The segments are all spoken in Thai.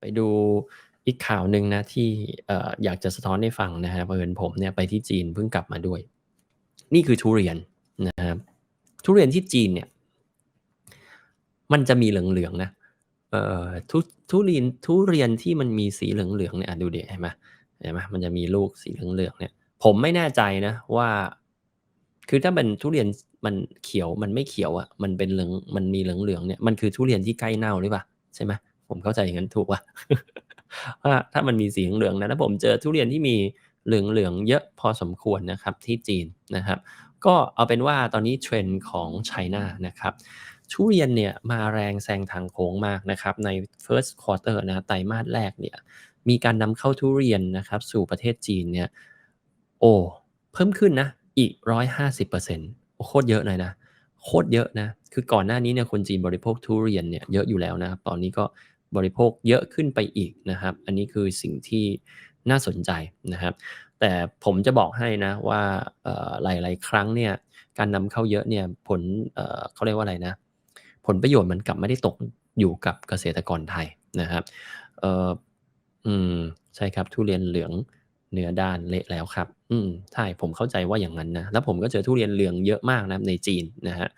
ไปดูอีกข่าวหนึ่งนะที่ออยากจะสะท้อนให้ฟังนะครับเผอิญผมเนี่ยไปที่จีนเพิ่งกลับมาด้วย นี่คือทุเรียนนะครับทุเรียนที่จีนเนี่ย มันจะมีเหลืองๆนะเอ่อทุทุเรียนทุเรียนที่มันมีสีเหลืองๆเนี่ยดูดี๋ยวเห็นไหมเห็นไหมมันจะมีลูกสีเหลืองๆเนี่ย ผมไม่แน่ใจนะว่า คือถ้าเป็นทุเรียนมันเขียวมันไม่เขียวอะ่ะ มันเป็นเหลืองมันมีเหลืองๆเนี่ยมันคือทุเรียนที่ใกล้เน่าหรือเปล่าใช่ไหม ผมเข้าใจอย่างนั้นถูกป่ะว่าถ้ามันมีสีเหลืองนะถ้าผมเจอทุเรียนที่มีเหลืองๆเยอะพอสมควรนะครับที่จีนนะครับ ก็เอาเป็นว่าตอนนี้เทรนด์ของไชน่านะครับทุเรียนเนี่ยมาแรงแซงทางโค้งมากนะครับใน first quarter นะไตรมาสแรกเนี่ยมีการนำเข้าทุเรียนนะครับสู่ประเทศจีนเนี่ยโอ้เพิ่มขึ้นนะอีก 150%โอ้โคตรเยอะเลยนะโคตรเยอะนะ คือก่อนหน้านี้เนี่ยคนจีนบริโภคทุเรียนเนี่ยเยอะอยู่แล้วนะ ตอนนี้ก็ บริโภคเยอะขึ้นไปอีกนะครับ อันนี้คือสิ่งที่น่าสนใจนะครับ แต่ผมจะบอกให้นะว่าหลาย ๆ ครั้งเนี่ยการนำเข้าเยอะเนี่ยผลเเขาเรียกว่าอะไรนะ ผลประโยชน์มันกลับไม่ได้ตกอยู่กับเกษตรกรไทยนะครับอออืมใช่ครับทุเรียนเหลืองเนื้อด้านเละแล้วครับ อืมใช่ผมเข้าใจว่าอย่างนั้นนะ แล้วผมก็เจอทุเรียนเหลืองเยอะมากนะในจีนนะฮะ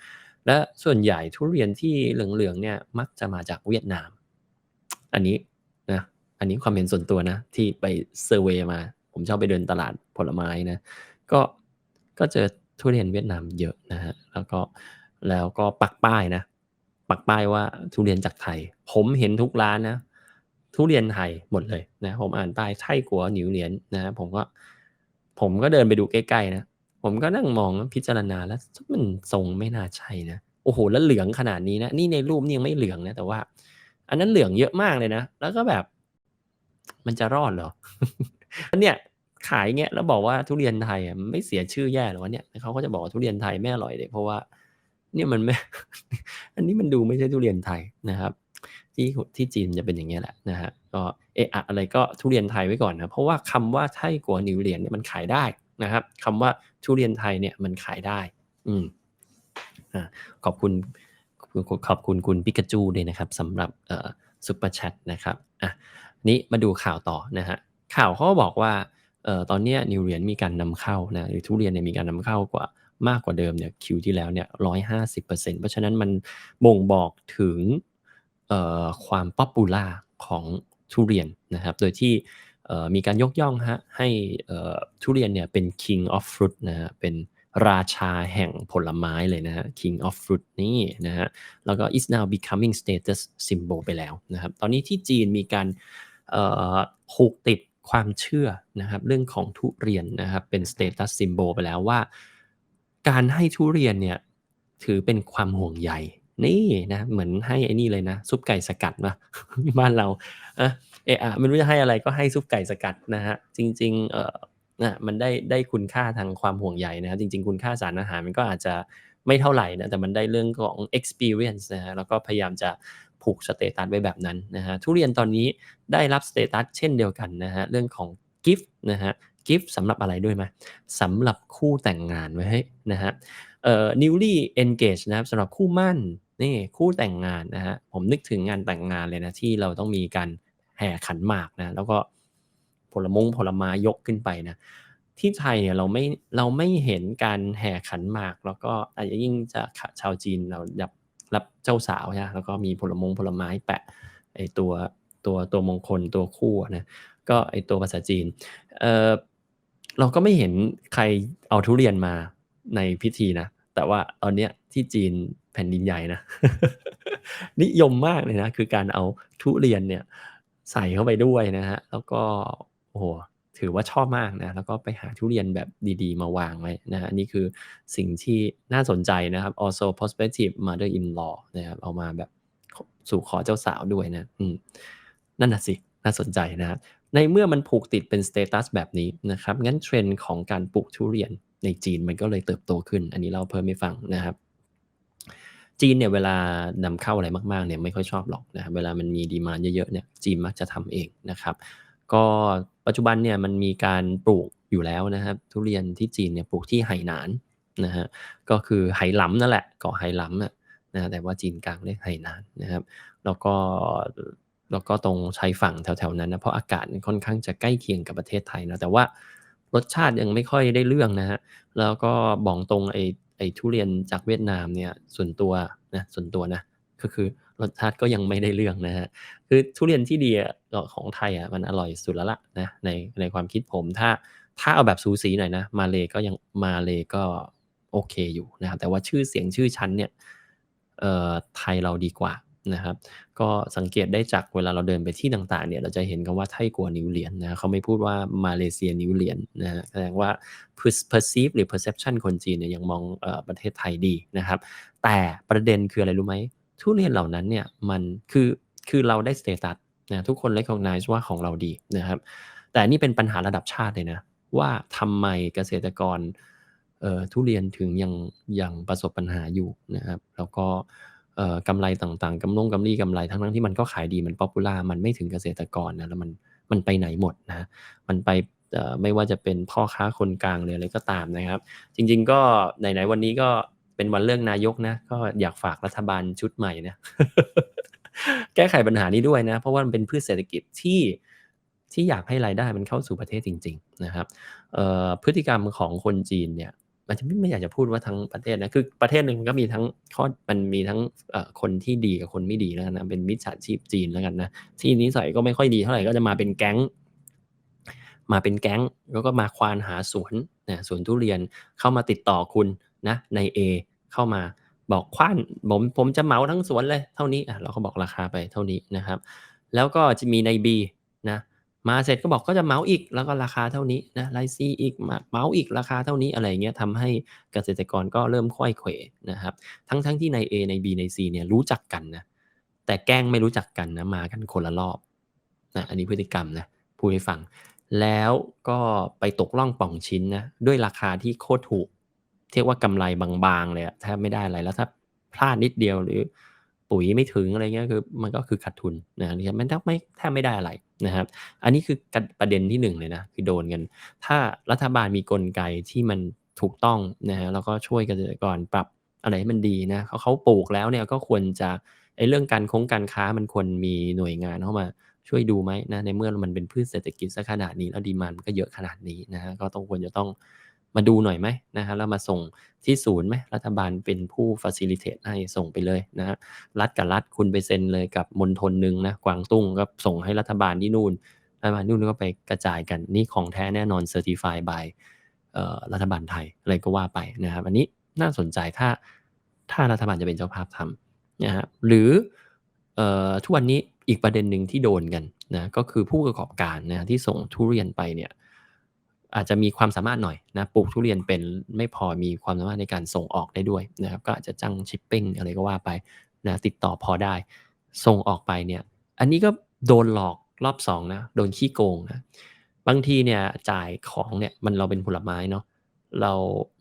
และส่วนใหญ่ทุเรียนที่เหลืองๆเนี่ยมักจะมาจากเวียดนาม อันนี้นะอันนี้ความเห็นส่วนตัวนะ ที่ไปเซอร์เวยมา ผมชอบไปเดินตลาดผลไม้นะ ก็ก็เจอทุเรียนเวียดนามเยอะนะฮะแล้วก็แล้วก็ปักป้ายนะ ปักป้ายว่าทุเรียนจากไทย ผมเห็นทุกร้านนะ ทุเรียนไทยหมดเลยนะ ผมอ่านป้ายไทยกัวหนิวเหรียญนะผมก็ ผมก็เดินไปดูใกล้ๆนะผมก็นั่งมองพิจารณาแล้วมันทรงไม่น่าใช่นะโอ้โหแล้วเหลืองขนาดนี้นะนี่ในรูปนี่ยังไม่เหลืองนะแต่ว่า อันนั้นเหลืองเยอะมากเลยนะ แล้วก็แบบ มันจะรอดเหรออันเนี้ยขายเงี้ยแล้วบอกว่าทุเรียนไทยไม่เสียชื่อแย่หรอวะเนี่ยเขาก็จะบอกว่าทุเรียนไทยไม่อร่อยเลยเพราะว่า เนี่ยมันไม่ อันนี้มันดูไม่ใช่ทุเรียนไทยนะครับ ที่ที่จีนจะเป็นอย่างเงี้ยแหละนะฮะก็เอะอะอะไรก็ทุเรียนไทยไว้ก่อนนะเพราะว่าคำว่าไทยกัวนิวเหรียญเนี่ยมันขายได้นะครับคำว่าทุเรียนไทยเนี่ยมันขายได้ อืมอขอบคุณ ขอบคุณคุณปิกาจูด้วยนะครับสำหรับซุปเปอร์แชทนะครับอะนี้มาดูข่าวต่อนะฮะข่าวเขาบอกว่าออตอนนี้นิวเรียนมีการนำเข้านะหรือทุเรียนเนี่ยมีการนำเข้ากว่ามากกว่าเดิมเนี่ยคิวที่แล้วเนี่ยร้อยห้าสิบเปอร์เซ็นต์เพราะฉะนั้นมันบ่งบอกถึงออความป๊อปปูล่าของทุเรียนนะครับ โดยที่มีการยกย่องฮะให้ทุเรียนเนี่ยเป็น king of fruit นะฮะเป็น ราชาแห่งผลไม้เลยนะฮะ king of fruit นี่นะฮะ แล้วก็ is now becoming status symbol ไปแล้วนะครับ ตอนนี้ที่จีนมีการผูกติดความเชื่อนะครับเรื่องของทุเรียนนะครับเป็น status symbol ไปแล้วว่า การให้ทุเรียนเนี่ยถือเป็นความห่วงใยนี่นะเหมือนให้ไอ้นี่เลยนะ ซุปไก่สกัดมาบ้านเราเออเออไม่รู้จะให้อะไรก็ให้ซุปไก่สกัดนะฮะจริงๆเออ นะมันได้ได้คุณค่าทางความห่วงใยนะครับจริง ๆ คุณค่าสารอาหารมันก็อาจจะไม่เท่าไหร่นะแต่มันได้เรื่องของ experience นะฮะแล้วก็พยายามจะผูกสเตตัสไว้แบบนั้นนะฮะทุเรียนตอนนี้ได้รับสเตตัสเช่นเดียวกันนะฮะเรื่องของกิฟต์นะฮะกิฟต์สำหรับอะไรด้วยไหมสำหรับคู่แต่งงานไว้ให้นะฮะเอ่อ newly engaged นะครับสำหรับคู่มั่นนี่คู่แต่งงานนะฮะผมนึกถึงงานแต่งงานเลยนะที่เราต้องมีการแห่ขันหมากนะแล้วก็ ผลมงผลไม้ยกขึ้นไปนะที่ไทยเนี่ยเราไม่เราไม่เห็นการแห่ขันหมาก แล้วก็อาจจะยิ่งจะชาวจีนเรารับรับเจ้าสาวใช่แล้วก็มีผลมงผลไม้แปะไอตัวตัวตัวมงคลตัวคู่นะก็ไอตัวภาษาจีนเออเราก็ไม่เห็นใครเอาทุเรียนมาในพิธีนะแต่ว่าตอนเนี้ยที่จีนแผ่นดินใหญ่นะนิยมมากเลยนะคือการเอาทุเรียนเนี่ยใส่เข้าไปด้วยนะฮะแล้วก็ โอ้โหถือว่าชอบมากนะแล้วก็ไปหาทุเรียนแบบดีๆ มาวางไว้นะฮะนี่คือสิ่งที่น่าสนใจนะครับ also prospective mother in law นะครับเอามาแบบสู่ขอเจ้าสาวด้วยนะอืมนั่นน่ะสิน่าสนใจนะครับในเมื่อมันผูกติดเป็นสเตตัสแบบนี้นะครับงั้นเทรนด์ของการปลูกทุเรียนในจีนมันก็เลยเติบโตขึ้น อันนี้เราเพิ่มให้ฟังนะครับ จีนเนี่ยเวลานำเข้าอะไรมากๆเนี่ยไม่ค่อยชอบหรอกนะเวลามันมีดีมาเยอะๆเนี่ยจีนมักจะทำเองนะครับ ก็ปัจจุบันเนี่ยมันมีการปลูกอยู่แล้วนะครับ ทุเรียนที่จีนเนี่ยปลูกที่ไหหนานนะฮะก็คือไหหลำนั่นแหละเกาะไหหลำนะแต่ว่าจีนกลางเรียกไหหนานนะครับ แล้วก็แล้วก็ตรงชายฝั่งแถวๆนั้นนะเพราะอากาศค่อนข้างจะใกล้เคียงกับประเทศไทยนะแต่ว่ารสชาติยังไม่ค่อยได้เรื่องนะฮะแล้วก็บอกตรงไอ้ไอ้ทุเรียนจากเวียดนามเนี่ยส่วนตัวนะส่วนตัวนะก็คือ รสชาติก็ยังไม่ได้เรื่องนะฮะคือทุเรียนที่ดีของไทยอะมันอร่อยสุดแล้วล่ะนะในในความคิดผมถ้าถ้าเอาแบบสูสีหน่อยนะ มาเลก็ยังมาเลก็โอเคอยู่นะครับแต่ว่าชื่อเสียงชื่อชั้นเนี่ยเอ่อไทยเราดีกว่านะครับ ก็สังเกตได้จากเวลาเราเดินไปที่ต่างๆ เนี่ยเราจะเห็นกันว่าไทยกว่านิ้วเหรียญนะเขาไม่พูดว่ามาเลเซียนิ้วเหรียญนะฮะแสดงว่า perceive หรือ perception คนจีนเนี่ยยังมองออประเทศไทยดีนะครับ แต่ประเด็นคืออะไรรู้ไหม ทุเรียนเหล่านั้นเนี่ยมันคือคือเราได้สเตตัสนะทุกคน recognize ว่าของเราดีนะครับ แต่นี่เป็นปัญหาระดับชาติเลยนะ ว่าทำไมเกษตรกรเอ่อทุเรียนถึงยังยังประสบปัญหาอยู่นะครับ แล้วก็เอ่อกำไรต่างๆกำลงกำไรกำไรทั้งทั้งที่มันก็ขายดีมันป๊อปปูล่ามันไม่ถึงเกษตรกรนะแล้วมันมันไปไหนหมดนะ มันไปเอ่อไม่ว่าจะเป็นพ่อค้าคนกลางเลยอะไรก็ตามนะครับ จริง ๆ ก็ไหนๆวันนี้ก็ เป็นวันเลือกนายกนะ ก็อยากฝากรัฐบาลชุดใหม่นะ แก้ไขปัญหานี้ด้วยนะ เพราะว่ามันเป็นพืชเศรษฐกิจที่ที่อยากให้รายได้มันเข้าสู่ประเทศจริง ๆ นะครับพฤติกรรมของคนจีนเนี่ยมันจะไม่ไม่อยากจะพูดว่าทั้งประเทศนะคือประเทศหนึ่งก็มีทั้งข้อมันมีทั้งคนที่ดีกับคนไม่ดีแล้วกันนะเป็นมิจฉาชีพจีนแล้วกันนะที่นิสัยก็ไม่ค่อยดีเท่าไหร่ก็จะมาเป็นแก๊ง มาเป็นแก๊งแล้วก็มาควานหาสวนนะสวนทุเรียนเข้ามาติดต่อคุณนะใน A เข้ามาบอกคว้านผมผมจะเหมาทั้งสวนเลย เท่านี้อะเราก็บอกราคาไปเท่านี้นะครับ แล้วก็จะมีใน B นะมาเสร็จก็บอกก็จะเหมาอีก แล้วก็ราคาเท่านี้นะไลซีอีกมาเหมาอีกราคาเท่านี้อะไรเงี้ยทำให้เกษตรกรก็เริ่มค่อยเขวนะครับ ทั้งทั้งที่ใน A ใน B ใน C เนี่ยรู้จักกันนะแต่แกล้งไม่รู้จักกันนะมากันคนละรอบนะอันนี้พฤติกรรมนะพูดให้ฟัง แล้วก็ไปตกล่องป่องชิ้นนะด้วยราคาที่โคตรถูก เรียกว่ากำไรบางๆเลยอะแทบไม่ได้อะไรแล้วถ้าพลาดนิดเดียวหรือปุ๋ยไม่ถึงอะไรเงี้ยคือมันก็คือขาดทุนนะนี่มันแทบไม่แทบไม่ได้อะไรนะครับ อันนี้คือประเด็นที่หนึ่งเลยนะคือโดนกัน ถ้ารัฐบาลมีกลไกที่มันถูกต้องนะฮะแล้วก็ช่วยเกษตรกรปรับอะไรให้มันดีนะเขาเขาปลูกแล้วเนี่ยก็ควรจะไอ้เรื่องการคงการค้ามันควรมีหน่วยงานเข้ามาช่วยดูไหมนะในเมื่อมันเป็นพืชเศรษฐกิจซะขนาดนี้แล้วดีมันก็เยอะขนาดนี้นะฮะก็ต้องควรจะต้อง มาดูหน่อยไหมนะฮะแล้วมาส่งที่ศูนย์ไหมรัฐบาลเป็นผู้ facilitate ให้ส่งไปเลยนะฮะรัฐกับรัฐคุณไปเซ็นเลยกับมณฑลหนึ่งนะกวางตุ้งก็ส่งให้รัฐบาลที่นู่นรัฐบาลนู่นก็ไปกระจายกันนี่ของแท้แน่นอน certify by รัฐบาลไทยอะไรก็ว่าไปนะครับอันนี้น่าสนใจถ้าถ้ารัฐบาลจะเป็นเจ้าภาพทำนะฮะหรือทุกวันนี้อีกประเด็นหนึ่งที่โดนกันนะก็คือผู้ประกอบการนะที่ส่งทุเรียนไปเนี่ย อาจจะมีความสามารถหน่อยนะปลูกทุเรียนเป็นไม่พอมีความสามารถในการส่งออกได้ด้วยนะครับก็อาจจะจ้างชิปปิ้งอะไรก็ว่าไปนะติดต่อพอได้ ส่งออกไปเนี่ยอันนี้ก็โดนหลอกรอบสองนะโดนขี้โกงนะบางทีเนี่ยจ่ายของเนี่ยมันเราเป็นผลไม้เนาะเรา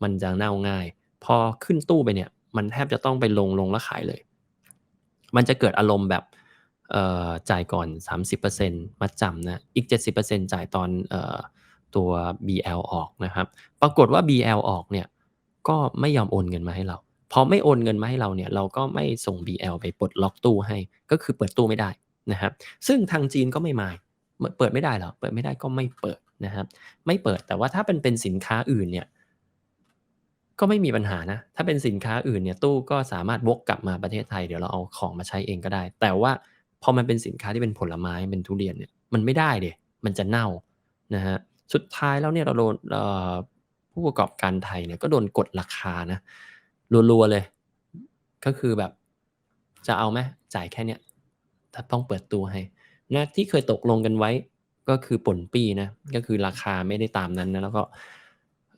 มันจะเน่าง่าย พอขึ้นตู้ไปเนี่ย มันแทบจะต้องไปลงลงแล้วขายเลย มันจะเกิดอารมณ์แบบจ่ายก่อน 30%มัดจำนะอีก 70%จ่ายตอนอ ตัว BL ออกนะครับ ปรากฏว่า BL ออกเนี่ยก็ไม่ยอมโอนเงินมาให้เรา พอไม่โอนเงินมาให้เราเนี่ยเราก็ไม่ส่ง BL ไปปลดล็อกตู้ให้ ก็คือเปิดตู้ไม่ได้นะครับ ซึ่งทางจีนก็ไม่มาเปิดไม่ได้หรอ เปิดไม่ได้ก็ไม่เปิดนะครับ ไม่เปิดแต่ว่าถ้าเป็นเป็นสินค้าอื่นเนี่ยก็ไม่มีปัญหานะ ถ้าเป็นสินค้าอื่นเนี่ยตู้ก็สามารถวกกลับมาประเทศไทยเดี๋ยวเราเอาของมาใช้เองก็ได้ แต่ว่าพอมันเป็นสินค้าที่เป็นผลไม้เป็นทุเรียนเนี่ยมันไม่ได้เดยมันจะเน่านะฮะ สุดท้ายแล้วเนี่ยเราโดนผู้ประกอบการไทยเนี่ยก็โดนกดราคานะรัวๆเลย ก็คือแบบ จะเอาไหมจ่ายแค่เนี้ยถ้าต้องเปิดตัวให้นะที่เคยตกลงกันไว้ก็คือป่นปีนะ ก็คือราคาไม่ได้ตามนั้นนะแล้วก็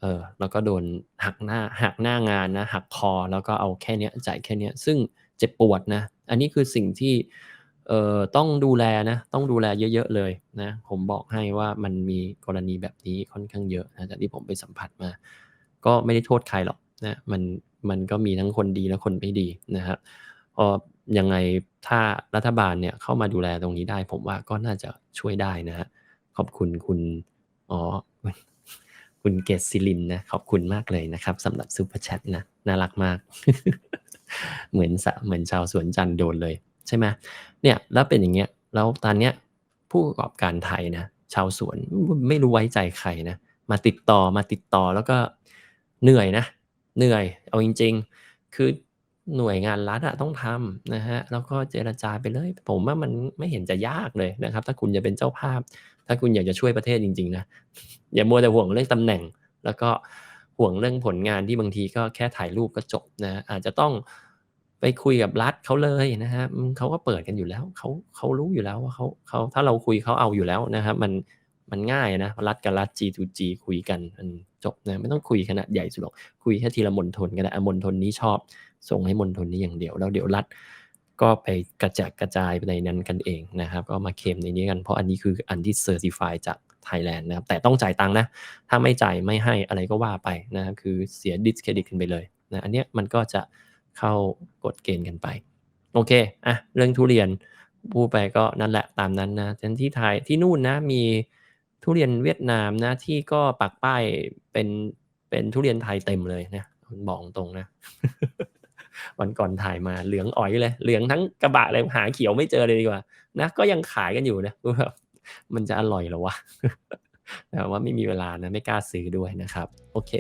เออแล้วก็โดนหักหน้าหักหน้างานนะหักคอแล้วก็เอาแค่เนี้ยจ่ายแค่เนี้ย ซึ่งเจ็บปวดนะ อันนี้คือสิ่งที่ เอ่อต้องดูแลนะ ต้องดูแลเยอะ ๆ เลยนะ ผมบอกให้ว่ามันมีกรณีแบบนี้ค่อนข้างเยอะนะจากที่ผมไปสัมผัสมา ก็ไม่ได้โทษใครหรอกนะมันมันก็มีทั้งคนดีและคนไม่ดีนะครับพอยังไงถ้ารัฐบาลเนี่ยเข้ามาดูแลตรงนี้ได้ ผมว่าก็น่าจะช่วยได้นะฮะขอบคุณคุณอ๋อคุณเกศศิลินนะขอบคุณมากเลยนะครับสำหรับซูเปอร์แชทนะน่ารักมาก เหมือนเหมือนชาวสวนจันโดนเลย ใช่ไหมเนี่ยแล้วเป็นอย่างเงี้ยแล้วตอนเนี้ยผู้ประกอบการไทยนะชาวสวนไม่รู้ไว้ใจใครนะมาติดต่อมาติดต่อแล้วก็เหนื่อยนะ เหนื่อย เอาจริง ๆ คือหน่วยงานรัฐอะต้องทำนะฮะแล้วก็เจรจาไปเลย ผมว่ามันไม่เห็นจะยากเลยนะครับ ถ้าคุณจะเป็นเจ้าภาพ ถ้าคุณอยากจะช่วยประเทศจริงๆนะอย่ามัวแต่ห่วงเรื่องตำแหน่ง แล้วก็ห่วงเรื่องผลงานที่บางทีก็แค่ถ่ายรูปก็จบนะอาจจะต้อง ไปคุยกับรัฐเขาเลยนะฮะเขาก็เปิดกันอยู่แล้วเขาเขารู้อยู่แล้วว่าเขาเขาถ้าเราคุยเขาเอาอยู่แล้วนะครับ มันมันง่ายนะรัฐกับรัฐ G2G คุยกันมันจบนะไม่ต้องคุยขนาดใหญ่สุดหรอกคุยแค่ทีละมณฑลก็ได้มณฑลนี้ชอบ ส่งให้มณฑลนี้อย่างเดียวแล้วเดี๋ยวรัฐก็ไปกระจายกระจายไปในนั้นกันเองนะครับ ก็มาเคมในนี้กันเพราะอันนี้คืออันที่เซอร์ติฟายจากไทยแลนด์นะครับ แต่ต้องจ่ายตังค์นะ ถ้าไม่จ่ายไม่ให้อะไรก็ว่าไปนะครับคือเสียดิสเครดิตกันไปเลยนะอันเนี้ยมันก็จะ เข้ากฎเกณฑ์กันไป โอเคอะเรื่องทุเรียนพูดไปก็นั่นแหละตามนั้นนะที่ไทยที่นู่นนะมีทุเรียนเวียดนามนะที่ก็ปักป้ายเป็นเป็นทุเรียนไทยเต็มเลยนะบอกตรงนะวันก่อนถ่ายมาเหลืองอ๋อยเลย เหลืองทั้งกระบะเลยหาเขียวไม่เจอเลยดีกว่า นะ ก็ยังขายกันอยู่นะแบบมันจะอร่อยหรอวะแต่ว่าไม่มีเวลานะไม่กล้าซื้อด้วยนะครับ โอเค